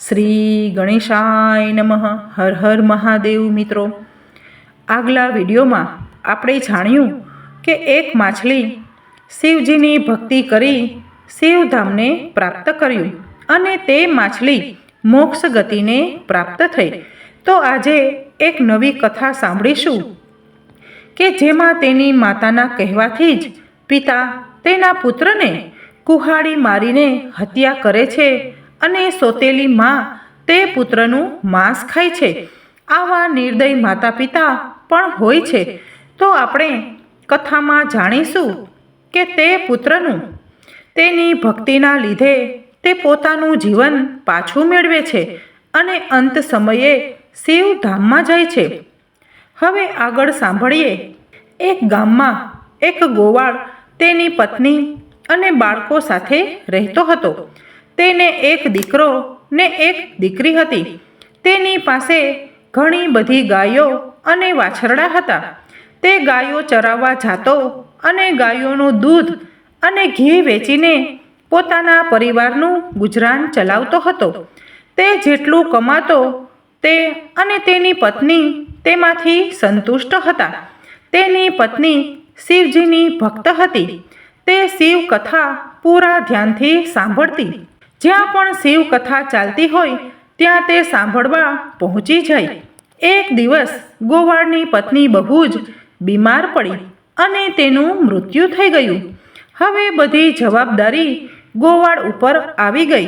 શ્રી ગણેશાય નમઃ. હર હર મહાદેવ મિત્રો. આગલા વિડીયોમાં આપણે જાણ્યું કે એક માછલી શિવજીની ભક્તિ કરી શિવધામને પ્રાપ્ત કર્યું અને તે માછલી મોક્ષ ગતિને પ્રાપ્ત થઈ. તો આજે એક નવી કથા સાંભળીશું કે જેમાં તેની માતાના કહેવાથી જ પિતા તેના પુત્રને કુહાડી મારીને હત્યા કરે છે અને સોતેલી માં તે પુત્રનું માંસ ખાય છે. આવા નિર્દય માતા પિતા પણ હોય છે. તો આપણે કથામાં જાણીશું કે તે પુત્રનું તેની ભક્તિના લીધે તે પોતાનું જીવન પાછું મેળવે છે અને અંત સમયે શિવધામમાં જાય છે. હવે આગળ સાંભળીએ. એક ગામમાં એક ગોવાળ તેની પત્ની અને બાળકો સાથે રહેતો હતો. તેને એક દીકરો ને એક દીકરી હતી. તેની પાસે ઘણી બધી ગાયો અને વાછરડા હતા. તે ગાયો ચરાવવા જાતો અને ગાયોનું દૂધ અને ઘી વેચીને પોતાના પરિવારનું ગુજરાન ચલાવતો હતો. તે જેટલું કમાતો તે અને તેની પત્ની તેમાંથી સંતુષ્ટ હતા. તેની પત્ની શિવજીની ભક્ત હતી. તે શિવ કથા પૂરા ધ્યાનથી સાંભળતી જ્યાં પણ શિવ કથા ચાલતી હોય, ત્યાં તે સાંભળવા પહોંચી જાય. એક દિવસ ગોવાળની પત્ની બહુ જ બીમાર પડી અને તેનું મૃત્યુ થઈ ગયું. હવે બધી જવાબદારી ગોવાળ ઉપર આવી ગઈ.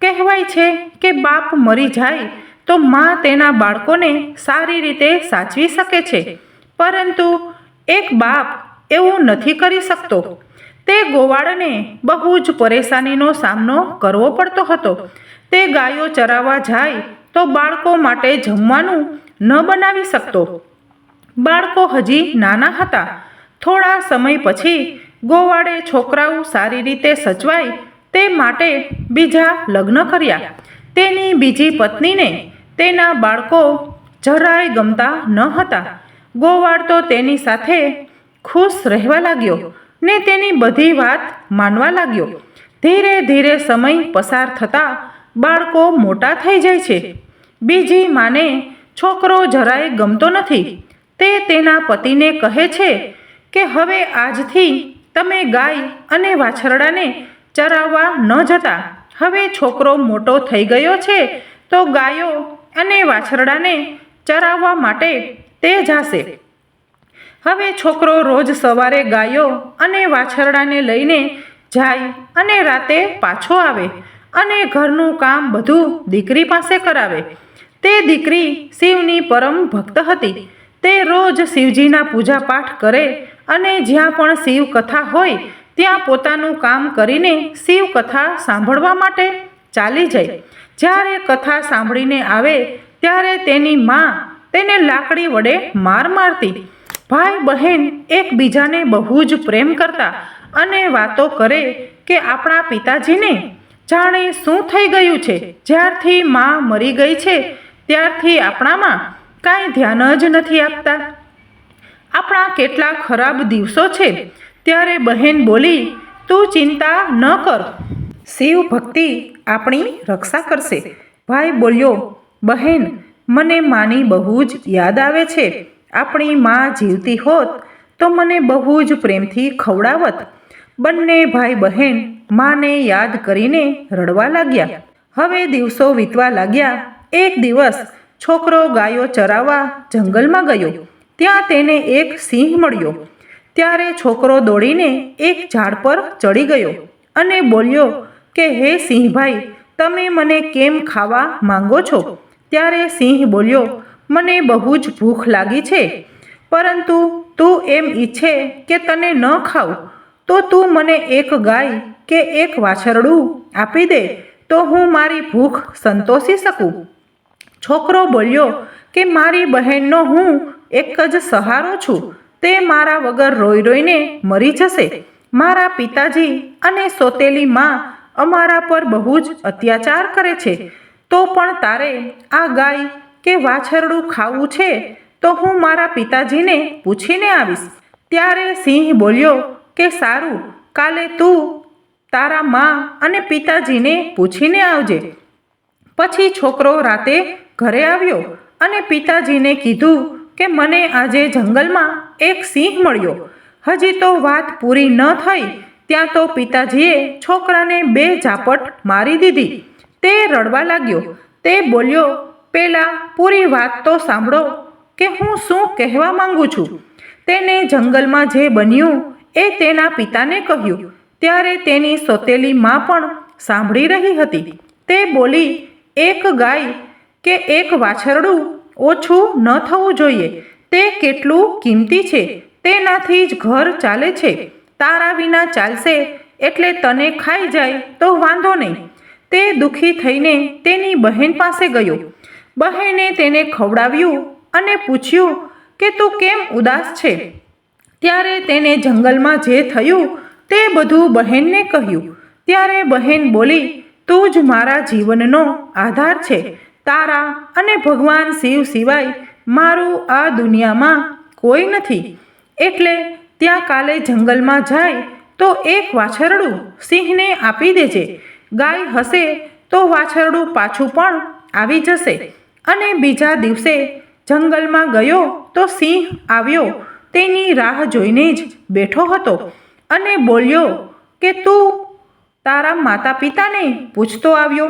કહેવાય છે કે બાપ મરી જાય તો માં તેના બાળકોને સારી રીતે સાચવી શકે છે. પરંતુ એક બાપ એવું નથી કરી શકતો. તે ગોવાળને બહુ જ પરેશાનીનો સામનો કરવો પડતો હતો. તે ગાયો ચરાવવા જાય તો બાળકો માટે જમવાનું ન બનાવી શકતો. બાળકો હજી નાના હતા. થોડા સમય પછી ગોવાળે છોકરાઓ સારી રીતે સચવાય તે માટે બીજા લગ્ન કર્યા. તેની બીજી પત્નીને તેના બાળકો જરાય ગમતા ન હતા. ગોવાળ તો તેની સાથે ખુશ રહેવા લાગ્યો. ને તેની બધી વાત માનવા લાગ્યો. ધીરે ધીરે સમય પસાર થતાં બાળકો મોટા થઈ જાય છે. બીજી માને, છોકરો જરાય ગમતો નથી. તે તેના પતિને કહે છે કે, હવે આજથી તમે ગાય અને વાછરડાને ચરાવવા ન જતા. હવે છોકરો મોટો થઈ ગયો છે, તો ગાયો અને વાછરડાને ચરાવવા માટે તે જાશે. હવે છોકરો રોજ સવારે ગાયો અને વાછરડાને લઈને જાય અને રાતે પાછો આવે અને ઘરનું કામ બધું દીકરી પાસે કરાવે. તે દીકરી શિવની પરમ ભક્ત હતી. તે રોજ શિવજીના પૂજાપાઠ કરે અને જ્યાં પણ શિવ કથા હોય, ત્યાં પોતાનું કામ કરીને શિવ કથા સાંભળવા માટે ચાલી જાય. જ્યારે કથા સાંભળીને આવે, ત્યારે તેની માં તેને લાકડી વડે માર મારતી. ભાઈ બહેન એકબીજાને બહુ જ પ્રેમ કરતા અને વાતો કરે કે આપણા પિતાજીને જાણે શું થઈ ગયું છે. જ્યારથી માં મરી ગઈ છે, ત્યારથી આપણામાં કાંઈ ધ્યાન જ નથી આપતા. આપણા કેટલા ખરાબ દિવસો છે, ત્યારે બહેન બોલી, તું ચિંતા ન કર. શિવ ભક્તિ આપણી રક્ષા કરશે. ભાઈ બોલ્યો, બહેન, મને માની બહુ જ યાદ આવે છે. આપણી માં જીવતી હોત તો મને બહુ જ પ્રેમથી ખવડાવત. બંને ભાઈ બહેન માને યાદ કરીને રડવા લાગ્યા. હવે દિવસો વીતવા લાગ્યા. એક દિવસ છોકરો ગાયો ચરાવવા જંગલમાં ગયો. ત્યાં તેને એક સિંહ મળ્યો. ત્યારે છોકરો દોડીને એક ઝાડ પર ચડી ગયો અને બોલ્યો કે, હે સિંહભાઈ, તમે મને કેમ ખાવા માંગો છો? ત્યારે સિંહ બોલ્યો મને બહુ જ ભૂખ લાગી છે. પરંતુ તું એમ ઈચ્છે કે તને ન ખાવ તો તું મને એક ગાય કે એક વાછરડું આપી દે, તો હું મારી ભૂખ સંતોષી શકું. છોકરો બોલ્યો કે મારી બહેનનો હું એક જ સહારો છું, તે મારા વગર રોઈ રોઈને મરી જશે. મારા પિતાજી અને સોતેલી માં અમારા પર બહુ જ અત્યાચાર કરે છે. તો પણ તારે આ ગાય કે વાછરડું ખાવું છે, તો હું મારા પિતાજીને પૂછીને આવીશ. ત્યારે સિંહ બોલ્યો કે સારું, કાલે તું તારા મા અને પિતાજીને પૂછીને આવજે. પછી છોકરો રાતે ઘરે આવ્યો અને પિતાજીને કીધું કે મને આજે જંગલમાં એક સિંહ મળ્યો. હજી તો વાત પૂરી ન થઈ, ત્યાં તો પિતાજીએ છોકરાને બે ઝાપટ મારી દીધી. તે રડવા લાગ્યો. તે બોલ્યો પેલા પૂરી વાત તો સાંભળો કે હું શું કહેવા માંગુ છું. તેને જંગલમાં જે બન્યું એ તેના પિતાને કહ્યું. ત્યારે તેની સોતેલી માં પણ સાંભળી રહી હતી. તે બોલી, એક ગાય કે એક વાછરડું ઓછું ન થવું જોઈએ. તે કેટલું કિંમતી છે. તેનાથી જ ઘર ચાલે છે. તારા વિના ચાલશે એટલે તને ખાઈ જાય તો વાંધો નહીં. તે દુઃખી થઈને તેની બહેન પાસે ગયો. બહેને તેને ખવડાવ્યું અને પૂછ્યું કે તું કેમ ઉદાસ છે? ત્યારે તેને જંગલમાં જે થયું તે બધું બહેનને કહ્યું. ત્યારે બહેન બોલી, તું જ મારા જીવનનો આધાર છે. તારા અને ભગવાન શિવ સિવાય મારું આ દુનિયામાં કોઈ નથી. એટલે ત્યાં કાલે જંગલમાં જાય તો એક વાછરડું સિંહને આપી દેજે. ગાય હશે તો વાછરડું પાછું પણ આવી જશે. અને બીજા દિવસે જંગલમાં ગયો તો સિંહ આવ્યો. તેની રાહ જોઈને જ બેઠો હતો અને બોલ્યો કે તું તારા માતા પિતાને પૂછતો આવ્યો.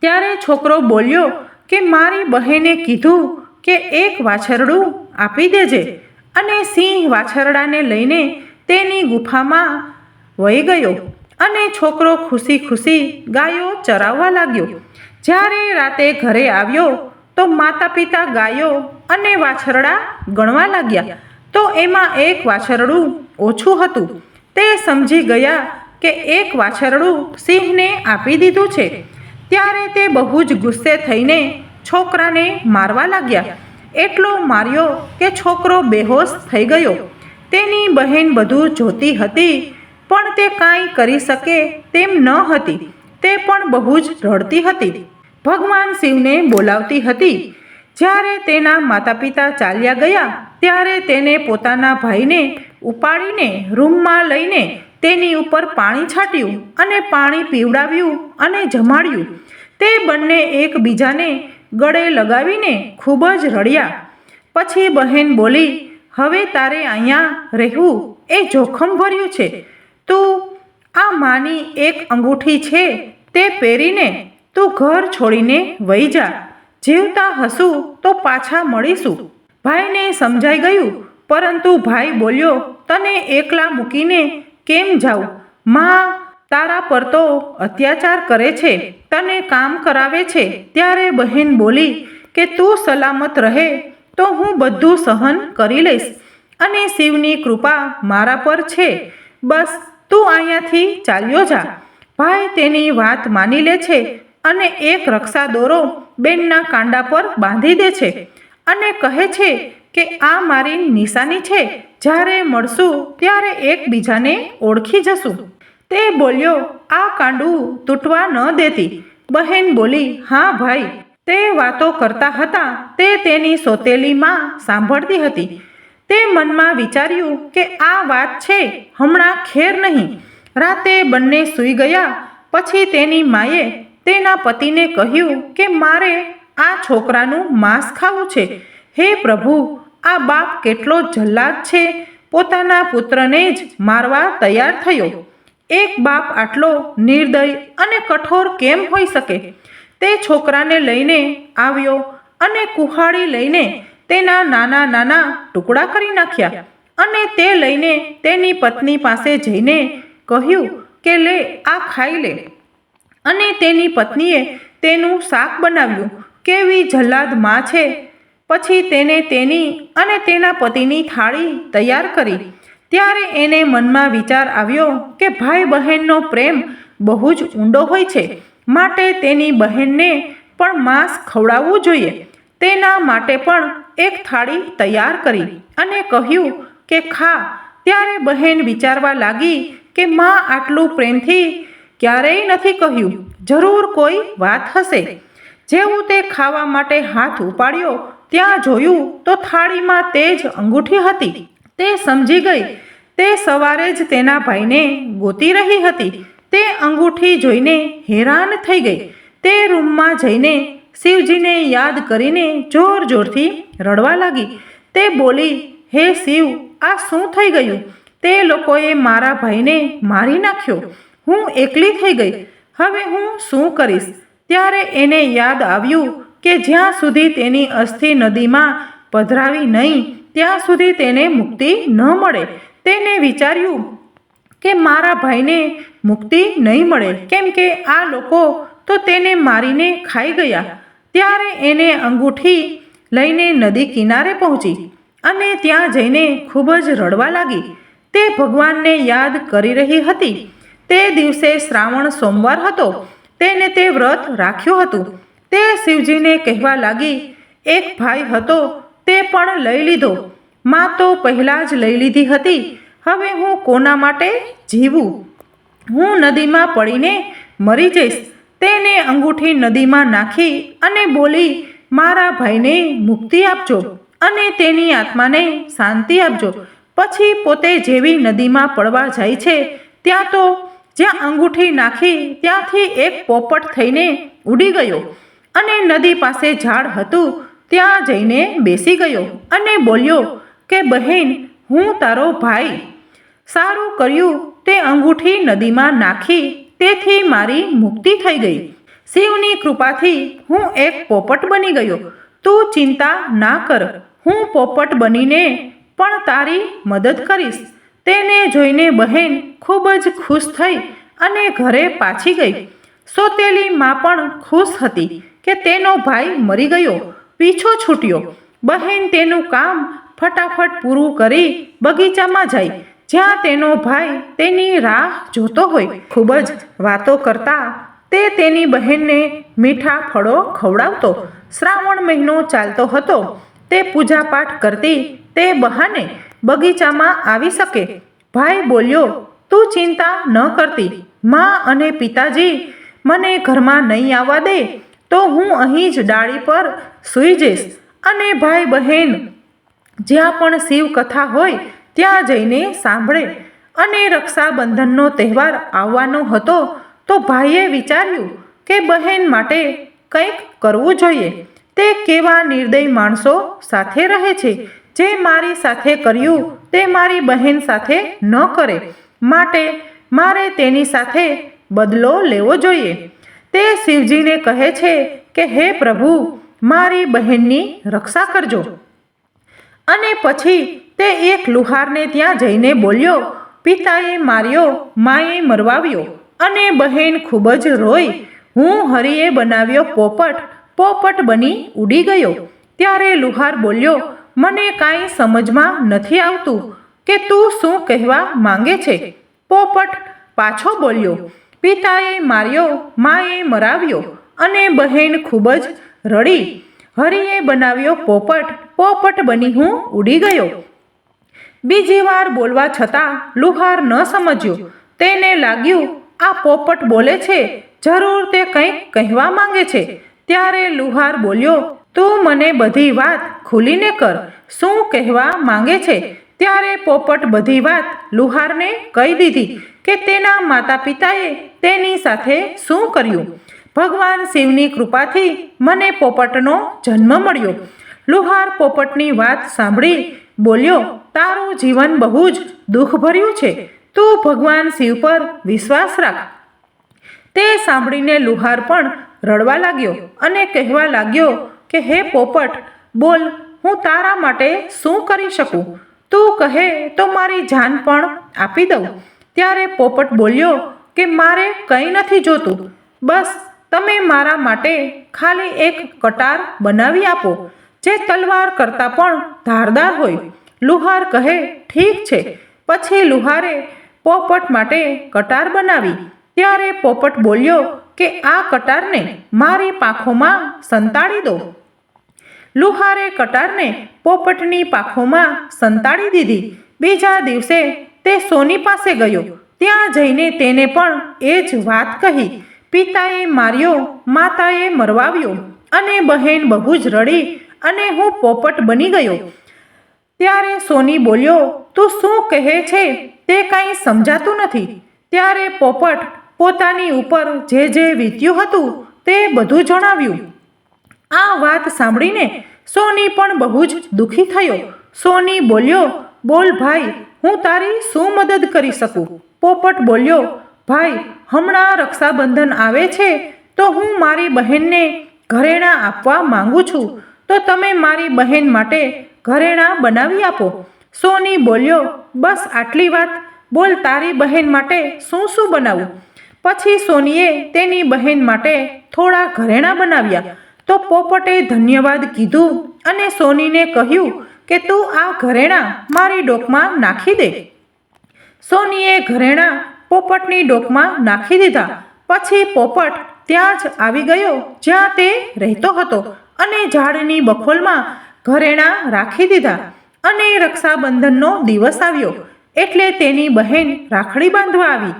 ત્યારે છોકરો બોલ્યો કે મારી બહેને કીધું કે એક વાછરડું આપી દેજે અને સિંહ વાછરડાને લઈને તેની ગુફામાં વહી ગયો અને છોકરો ખુશી ખુશી ગાયો ચરાવવા લાગ્યો. જ્યારે રાતે ઘરે આવ્યો, તો માતા પિતા ગાયો અને વાછરડા ગણવા લાગ્યા. તો એમાં એક વાછરડું ઓછું હતું. તે સમજી ગયા કે એક વાછરડું સિંહને આપી દીધું છે. ત્યારે તે બહુ જ ગુસ્સે થઈને છોકરાને મારવા લાગ્યા. એટલો માર્યો કે છોકરો બેહોશ થઈ ગયો. તેની બહેન બધું જોતી હતી, પણ તે કાંઈ કરી શકે તેમ ન હતી. તે પણ બહુ જ રડતી હતી. ભગવાન શિવને બોલાવતી હતી. જ્યારે તેના માતા પિતા ચાલ્યા ગયા, ત્યારે તેને પોતાના ભાઈને ઉપાડીને રૂમમાં લઈને તેની ઉપર પાણી છાંટ્યું અને પાણી પીવડાવ્યું અને જમાડ્યું. તે બંને એકબીજાને ગળે લગાવીને ખૂબ જ રડ્યા. પછી બહેન બોલી, હવે તારે અહીંયા રહેવું એ જોખમભર્યું છે. તું આ માની એક અંગૂઠી છે તે પહેરીને તું ઘર છોડીને વહી જા. જીવતા હશું તો પાછા મળીશું. ભાઈને સમજાઈ ગયું, પરંતુ ભાઈ બોલ્યો, તને એકલા મૂકીને કેમ જાઉં? માં તારા પર તો અત્યાચાર કરે છે. તને કામ કરાવે છે. ત્યારે બહેન બોલી, કે તું સલામત રહે, તો હું બધું સહન કરી લઈશ. અને શિવની કૃપા મારા પર છે. બસ તું અહીંયાથી ચાલ્યો જા. ભાઈ તેની વાત માની લે છે અને એક રક્ષા દોરો બેનના કાંડા પર બાંધી દે છે અને કહે છે કે આ મારી નિશાની છે, જ્યારે મળશું ત્યારે એકબીજાને ઓળખી જશું. તે બોલ્યો, આ કાંડું તૂટવા ન દેતી. બહેન બોલી, હા ભાઈ. તે વાતો કરતા હતા, તે તેની સોતેલી માં સાંભળતી હતી. તે મનમાં વિચાર્યું કે આ વાત છે, હમણાં ખેર નહીં. રાતે બંને સૂઈ ગયા, પછી તેની માએ તેના પતિને કહ્યું કે મારે આ છોકરાનું માંસ ખાવું છે. હે પ્રભુ, આ બાપ કેટલો જલ્લાદ છે. પોતાના પુત્રને જ મારવા તૈયાર થયો. એક બાપ આટલો નિર્દય અને કઠોર કેમ હોઈ શકે? તે છોકરાને લઈને આવ્યો અને કુહાડી લઈને તેના નાના નાના ટુકડા કરી નાખ્યા અને તે લઈને તેની પત્ની પાસે જઈને કહ્યું કે લે, આ ખાઈ લે. અને તેની પત્નીએ તેનું શાક બનાવ્યું. કેવી જલ્લાદમાં છે. પછી તેને તેની અને તેના પતિની થાળી તૈયાર કરી. ત્યારે એને મનમાં વિચાર આવ્યો કે ભાઈ બહેનનો પ્રેમ બહુ જ ઊંડો હોય છે. માટે તેની બહેનને પણ માંસ ખવડાવવું જોઈએ. તેના માટે પણ એક થાળી તૈયાર કરી અને કહ્યું કે ખા. ત્યારે બહેન વિચારવા લાગી કે માં આટલું પ્રેમથી ક્યારેય નથી કહ્યું, જરૂર કોઈ વાત હશે. જેવું તે ખાવા માટે હાથ ઉપાડ્યો, ત્યાં જોયું તો થાળીમાં તે જ અંગૂઠી હતી. તે સમજી ગઈ. તે સવારે જ તેના ભાઈને ગોતી રહી હતી. તે અંગૂઠી જોઈને હેરાન થઈ ગઈ. તે રૂમમાં જઈને શિવજીને યાદ કરીને જોર જોરથી રડવા લાગી. તે બોલી, હે શિવ, આ શું થઈ ગયું? તે લોકોએ મારા ભાઈને મારી નાખ્યો. હું એકલી થઈ ગઈ. હવે હું શું કરીશ? ત્યારે એને યાદ આવ્યું કે જ્યાં સુધી તેની અસ્થિ નદીમાં પધરાવી નહીં, ત્યાં સુધી તેને મુક્તિ ન મળે. તેને વિચાર્યું કે મારા ભાઈને મુક્તિ નહીં મળે. કેમ કે આ લોકો તો તેને મારીને ખાઈ ગયા. ત્યારે એને અંગૂઠી લઈને નદી કિનારે પહોંચી અને ત્યાં જઈને ખૂબ જ રડવા લાગી. તે ભગવાનને યાદ કરી રહી હતી. તે દિવસે શ્રાવણ સોમવાર હતો. તેને તે વ્રત રાખ્યું હતું. તે શિવજીને કહેવા લાગી, એક ભાઈ હતો, તે પણ લઈ લીધો. માં તો પહેલાં જ લઈ લીધી હતી. હવે હું કોના માટે જીવું? હું નદીમાં પડીને મરી જઈશ. તેને અંગૂઠી નદીમાં નાખી અને બોલી, મારા ભાઈને મુક્તિ આપજો અને તેની આત્માને શાંતિ આપજો. પછી પોતે જેવી નદીમાં પડવા જાય છે, ત્યાં તો જ્યાં અંગૂઠી નાખી ત્યાંથી એક પોપટ થઈને ઉડી ગયો અને નદી પાસે ઝાડ હતું ત્યાં જઈને બેસી ગયો અને બોલ્યો કે, બહેન, હું તારો ભાઈ. સારું કર્યું તે અંગૂઠી નદીમાં નાખી, તેથી મારી મુક્તિ થઈ ગઈ. શિવની કૃપાથી હું એક પોપટ બની ગયો. તું ચિંતા ના કર. હું પોપટ બનીને પણ તારી મદદ કરીશ. તેને જોઈને બહેન ખૂબ જ ખુશ થઈ અને ઘરે પાછી ગઈ. સોતેલી માં પણ ખુશ હતી કે તેનો ભાઈ મરી ગયો, પીછો છૂટ્યો. બહેન તેનું કામ ફટાફટ પૂરું કરી બગીચામાં જાય, જ્યાં તેનો ભાઈ તેની રાહ જોતો હોય. ખૂબ જ વાતો કરતા તે તેની બહેનને મીઠા ફળો ખવડાવતો. શ્રાવણ મહિનો ચાલતો હતો. તે પૂજાપાઠ કરતી તે બહાને બગીચામાં આવી શકે. ભાઈ બોલ્યો, તું ચિંતા ન કરતી. માં અને પિતાજી મને ઘરમાં નહીં આવવા દે, તો હું અહીં જ ડાળી પર સૂઈ જઈશ. અને ભાઈ બહેન, જ્યાં પણ શિવ કથા હોય, ત્યાં જઈને સાંભળે. અને રક્ષાબંધનનો તહેવાર આવવાનો હતો, તો ભાઈએ વિચાર્યું કે બહેન માટે કંઈક કરવું જોઈએ. તે કેવા નિર્દય માણસો સાથે રહે છે? જે મારી સાથે કર્યું, તે મારી બહેન સાથે ન કરે. માટે મારે તેની સાથે બદલો લેવો જોઈએ. તે શિવજીને કહે છે કે, હે પ્રભુ, મારી બહેનની રક્ષા કરજો. અને પછી તે એક લુહારને ત્યાં જઈને બોલ્યો, પિતાએ માર્યો, માએ મરવાવ્યો અને બહેન ખૂબ જ રોઈ. હું હરિએ બનાવ્યો પોપટ પોપટ બની ઉડી ગયો. ત્યારે લુહાર બોલ્યો મને કાંઈ સમજમાં નથી આવતું કે તું શું કહેવા માંગે છે. પોપટ પાછો બોલ્યો, પિતાએ માર્યો, માએ મરાવ્યો અને બહેન ખૂબ જ રડી. હરિએ બનાવ્યો પોપટ પોપટ બની હું ઉડી ગયો. બીજી વાર બોલવા છતાં લુહાર ન સમજ્યો. તેને લાગ્યું, આ પોપટ બોલે છે, જરૂર તે કંઈક કહેવા માંગે છે. ત્યારે લુહાર બોલ્યો તું મને બધી વાત ખુલીને કર. શું કહેવા માંગે છે? ત્યારે પોપટ બધી વાત લુહારને કહી દીધી કે તેના માતા પિતાએ તેની સાથે શું કર્યું? ભગવાન શિવની કૃપાથી મને પોપટનો જન્મ મળ્યો. લુહાર પોપટની વાત સાંભળી બોલ્યો, તારું જીવન બહુ જ દુઃખભર્યું છે. તું ભગવાન શિવ પર વિશ્વાસ રાખ. તે સાંભળીને લુહાર પણ રડવા લાગ્યો અને કહેવા લાગ્યો કે, હે પોપટ, બોલ, હું તારા માટે શું કરી શકું? તું કહે તો મારી જાન પણ આપી દઉં. ત્યારે પોપટ બોલ્યો કે, મારે કંઈ નથી જોતું. બસ, તમે મારા માટે ખાલી એક કટાર બનાવી આપો, જે તલવાર કરતાં પણ ધારદાર હોય. લુહાર કહે, ઠીક છે. પછી લુહારે પોપટ માટે કટાર બનાવી. ત્યારે પોપટ બોલ્યો કે આ કટારને મારી પાંખોમાં સંતાડી દો. લુહારે કટારને પોપટની પાંખોમાં સંતાડી દીધી. બીજા દિવસે તે સોની પાસે ગયો. ત્યાં જઈને તેને પણ એ જ વાત કહી. પિતાએ માર્યો, માતાએ મરવાવ્યો અને બહેન બહુ જ રડી અને હું પોપટ બની ગયો. ત્યારે સોની બોલ્યો, તું શું કહે છે તે કાંઈ સમજાતું નથી. ત્યારે પોપટ પોતાની ઉપર જે જે વીત્યું હતું તે બધું જણાવ્યું. આ વાત સાંભળીને સોની પણ બહુ જ દુઃખી થયો. સોની બોલ્યો, બોલ ભાઈ, હું તારી શું મદદ કરી શકું? પોપટ બોલ્યો, ભાઈ, હમણાં રક્ષાબંધન આવે છે, તો હું મારી બહેનને ઘરેણાં આપવા માંગુ છું. તો તમે મારી બહેન માટે ઘરેણાં બનાવી આપો. સોની બોલ્યો, બસ આટલી વાત. બોલ તારી બહેન માટે શું શું બનાવું? પછી સોનીએ તેની બહેન માટે થોડા ઘરેણાં બનાવ્યા. તો પોપટે ધન્યવાદ કીધું અને સોનીને કહ્યું કે તું આ ઘરેણાં મારી ડોકમાં નાખી દે. સોનીએ ઘરેણાં પોપટની ડોકમાં નાખી દીધા. પછી પોપટ ત્યાં જ આવી ગયો જ્યાં તે રહેતો હતો અને ઝાડની બખોલમાં ઘરેણાં રાખી દીધા અને રક્ષાબંધનનો દિવસ આવ્યો. એટલે તેની બહેન રાખડી બાંધવા આવી.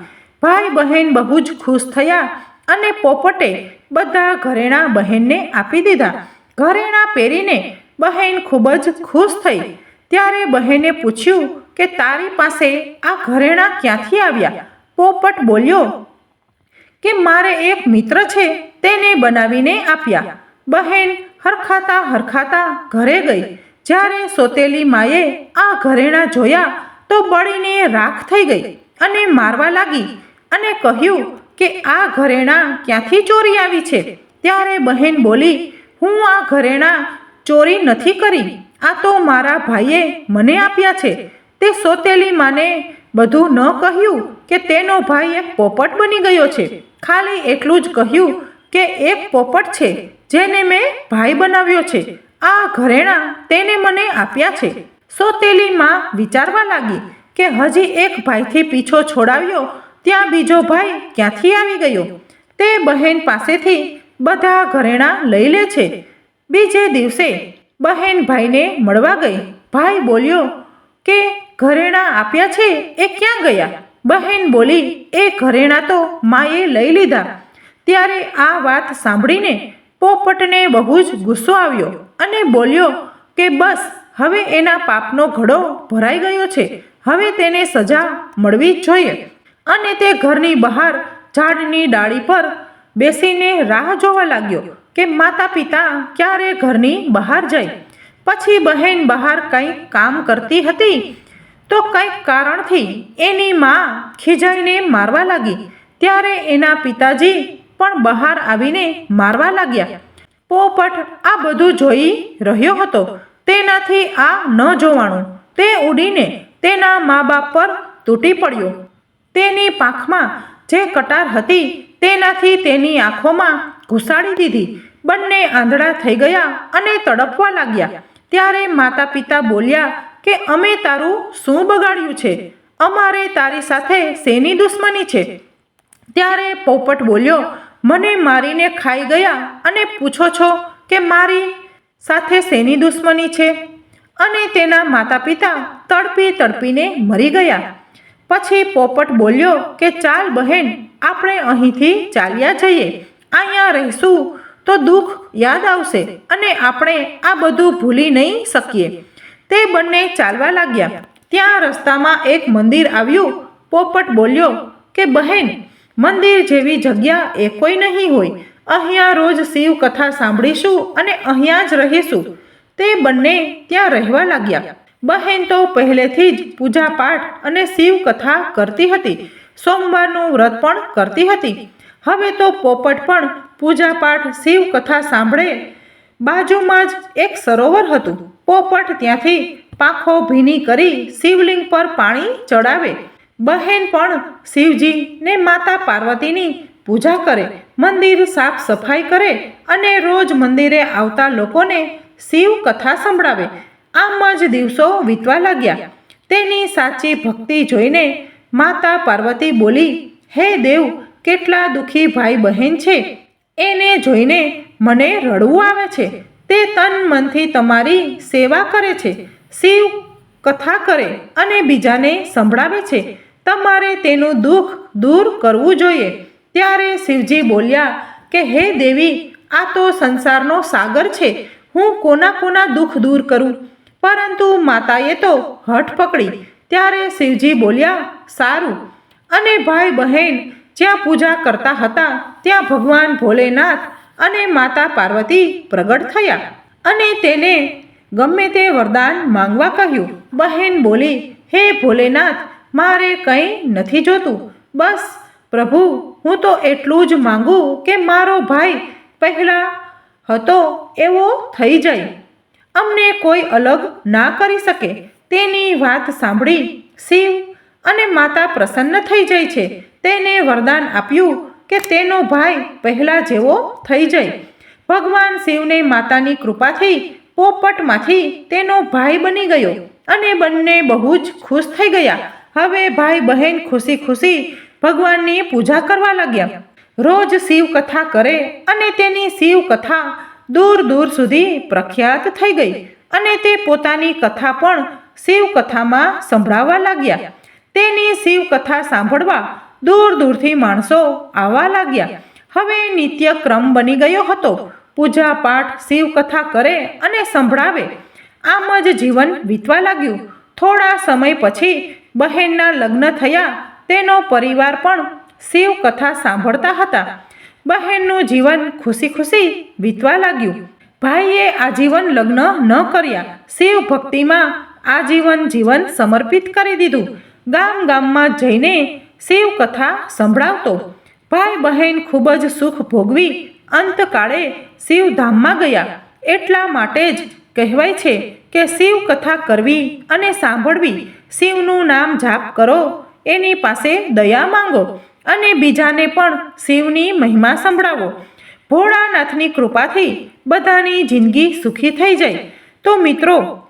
ભાઈ બહેન બહુ જ ખુશ થયા અને પોપટે બધા ઘરેણાં બહેનને આપી દીધા. ઘરેણાં પહેરીને બહેન ખૂબ જ ખુશ થઈ. ત્યારે બહેને પૂછ્યું કે તારી પાસે આ ઘરેણાં ક્યાંથી આવ્યા? પોપટ બોલ્યો, કે મારે એક મિત્ર છે, તેને બનાવીને આપ્યા. બહેન હરખાતા હરખાતા ઘરે ગઈ. જ્યારે સોતેલી માએ આ ઘરેણાં જોયા તો બળીને રાખ થઈ ગઈ અને મારવા લાગી. અને કહ્યું કે આ ઘરેણાં ક્યાંથી ચોરી આવી છે? ત્યારે બહેન બોલી, હું આ ઘરેણાં ચોરી નથી કરી. આ તો મારા ભાઈએ મને આપ્યા છે. તે સોતેલી માને બધું ન કહ્યું કે તેનો ભાઈ એક પોપટ બની ગયો છે. ખાલી એટલું જ કહ્યું કે એક પોપટ છે, જેને મેં ભાઈ બનાવ્યો છે. આ ઘરેણાં તેને મને આપ્યા છે. સોતેલી માં વિચારવા લાગી કે હજી એક ભાઈથી પીછો છોડાવ્યો ત્યાં બીજો ભાઈ ક્યાંથી આવી ગયો? તે બહેન પાસેથી બધા ઘરેણાં લઈ લે છે. બીજે દિવસે બહેન ભાઈને મળવા ગઈ. ભાઈ બોલ્યો, કે ઘરેણાં આપ્યા છે? એ ક્યાં ગયા? બહેન બોલી, એ ઘરેણાં તો માએ લઈ લીધા. ત્યારે આ વાત સાંભળીને પોપટને બહુ જ ગુસ્સો આવ્યો અને બોલ્યો, કે બસ, હવે એના પાપનો ઘડો ભરાઈ ગયો છે. હવે તેને સજા મળવી જ જોઈએ. અને તે ઘરની બહાર ઝાડની ડાળી પર બેસીને રાહ જોવા લાગ્યો કે માતા પિતા ક્યારે ઘરની બહાર જાય? પછી બહેન બહાર કંઈક કામ કરતી હતી? તો કંઈક કારણથી એની માં ખીજાઈને મારવા લાગી. ત્યારે એના પિતાજી પણ બહાર આવીને મારવા લાગ્યા. પોપટ આ બધું જોઈ રહ્યો હતો. તેનાથી આ ન જોવાનું. તે ઉડીને તેના મા બાપ પર તૂટી પડ્યો. તેની પાંખમાં જે કટાર હતી તેનાથી તેની આંખોમાં ઘુસાડી દીધી. બંને આંધળા થઈ ગયા અને તડપવા લાગ્યા. ત્યારે માતા પિતા બોલ્યા કે, અમે તારું શું બગાડ્યું છે? અમારે તારી સાથે શેની દુશ્મની છે? ત્યારે પોપટ બોલ્યો, મને મારીને ખાઈ ગયા અને પૂછો છો કે મારી સાથે શેની દુશ્મની છે? અને તેના માતા પિતા તડપી તડપીને મરી ગયા. પછી પોપટ બોલ્યો કે, ચાલ બહેન, આપણે અહીંથી ચાલ્યા જઈએ. અહીંયા રહીશું તો દુઃખ યાદ આવશે અને આપણે આ બધું ભૂલી નહીં શકીએ. તે બંને ચાલવા લાગ્યા. ત્યાં રસ્તામાં એક મંદિર આવ્યું. પોપટ બોલ્યો કે, બહેન, મંદિર જેવી જગ્યા એ કોઈ નહીં હોય. અહીંયા રોજ શિવ કથા સાંભળીશું અને અહીંયા જ રહીશું. તે બંને ત્યાં રહેવા લાગ્યા. બહેન તો પહેલેથી જ પૂજા પાઠ અને શિવ કથા કરતી હતી. સોમવારનું વ્રત પણ કરતી હતી. હવે તો પોપટ પણ પૂજા પાઠ શિવ કથા સાંભળે. બાજુમાં જ એક સરોવર હતું. પોપટ ત્યાંથી પાંખો ભીની કરી શિવલિંગ પર પાણી ચડાવે. બહેન પણ શિવજી ને માતા પાર્વતીની પૂજા કરે, મંદિર સાફ સફાઈ કરે અને રોજ મંદિરે આવતા લોકોને શિવ કથા સંભળાવે. આમ જ દિવસો વીતવા લાગ્યા. તેની સાચી ભક્તિ જોઈને માતા પાર્વતી બોલી, હે દેવ, કેટલા દુઃખી ભાઈ બહેન છે. એને જોઈને મને રડવું આવે છે. તે તન મનથી તમારી સેવા કરે છે. શિવ કથા કરે અને બીજાને સંભળાવે છે. તમારે તેનું દુઃખ દૂર કરવું જોઈએ. ત્યારે શિવજી બોલ્યા, કે હે દેવી, આ તો સંસારનો સાગર છે. હું કોના કોના દુઃખ દૂર કરું? પરંતુ માતાએ તો હઠ પકડી. ત્યારે શિવજી બોલ્યા, સારું. અને ભાઈ બહેન જ્યાં પૂજા કરતા હતા, ત્યાં ભગવાન ભોલેનાથ અને માતા પાર્વતી પ્રગટ થયા અને તેને ગમે તે વરદાન માંગવા કહ્યું. બહેન બોલી, હે ભોલેનાથ, મારે કંઈ નથી જોતું. બસ, પ્રભુ, હું તો એટલું જ માંગુ કે મારો ભાઈ પહેલાં હતો એવો થઈ જાય. અમને કોઈ અલગ ના કરી શકે તેની વાત સાંભળી શિવ અને માતા પ્રસન્ન થઈ જાય છે. તેને વરદાન આપ્યું કે તેનો ભાઈ પહેલા જેવો થઈ જાય. ભગવાન શિવને માતાની કૃપાથી પોપટમાંથી તેનો ભાઈ બની ગયો અને બંને બહુ જ ખુશ થઈ ગયા. હવે ભાઈ બહેન ખુશી ખુશી ભગવાનની પૂજા કરવા લાગ્યા. રોજ શિવ કથા કરે અને તેની શિવ કથા દૂર દૂર સુધી પ્રખ્યાત થઈ ગઈ અને તે પોતાની કથા પણ શિવકથામાં સંભળાવા લાગ્યા. તેની શિવકથા સાંભળવા દૂર દૂરથી માણસો આવવા લાગ્યા. હવે નિત્ય ક્રમ બની ગયો હતો. પૂજા પાઠ શિવકથા કરે અને સંભળાવે. આમ જ જીવન વીતવા લાગ્યું. થોડા સમય પછી બહેનના લગ્ન થયા. તેનો પરિવાર પણ શિવકથા સાંભળતા હતા. બહેનનું જીવન ખુશી ખુશી વીતવા લાગ્યું. ભાઈએ આજીવન લગ્ન ન કર્યા. શિવ ભક્તિમાં આજીવન જીવન સમર્પિત કરી દીધું. ગામ ગામમાં જઈને શિવ કથા સંભળાવતો. ભાઈ બહેન ખૂબ જ સુખ ભોગવી અંતકાળે શિવધામમાં ગયા. એટલા માટે જ કહેવાય છે કે શિવ કથા કરવી અને સાંભળવી. શિવનું નામ જાપ કરો. એની પાસે દયા માંગો. અને બીજાને પણ શિવની મહિમા સંભળાવો. ભોળાનાથની કૃપાથી બધાની જિંદગી સુખી થઈ જાય. તો મિત્રો,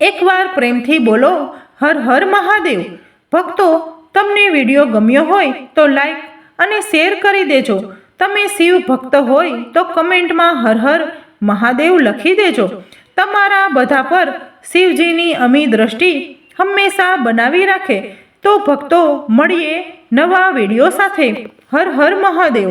એકવાર પ્રેમથી બોલો, હર હર મહાદેવ. ભક્તો, તમને વીડિયો ગમ્યો હોય તો લાઈક અને શેર કરી દેજો. તમે શિવ ભક્ત હોય તો કમેન્ટમાં હર હર મહાદેવ લખી દેજો. તમારા બધા પર શિવજીની અમી દ્રષ્ટિ હંમેશા બનાવી રાખે. તો ભક્તો મળીએ નવા વીડિયો સાથે. હર હર મહાદેવ.